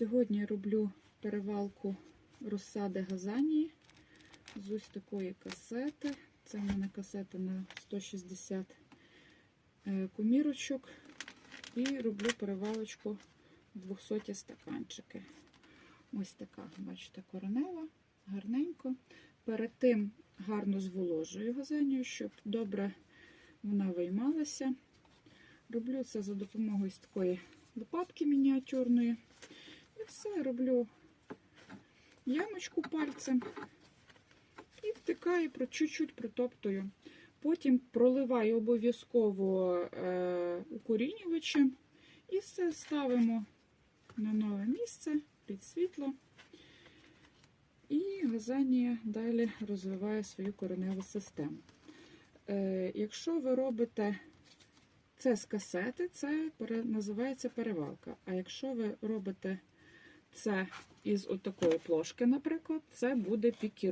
Сьогодні роблю перевалку розсади газанії з ось такої касети. Це в мене касета на 160 е, комірочок. І роблю перевалочку 200 стаканчики. Ось така, бачите, коренева, гарненько. Перед тим гарно зволожую газанію, щоб добре вона виймалася. Роблю це за допомогою такої лопатки мініатюрної. Все роблю ямочку пальцем і втикаю, чуть-чуть протоптую. Потім проливаю обов'язково е, укорінювачем і все ставимо на нове місце під світло. І газанія далі розвиває свою кореневу систему. Е, якщо ви робите це з касети, це називається перевалка. А якщо ви робите це із отакої плошки, наприклад, це буде пікіро.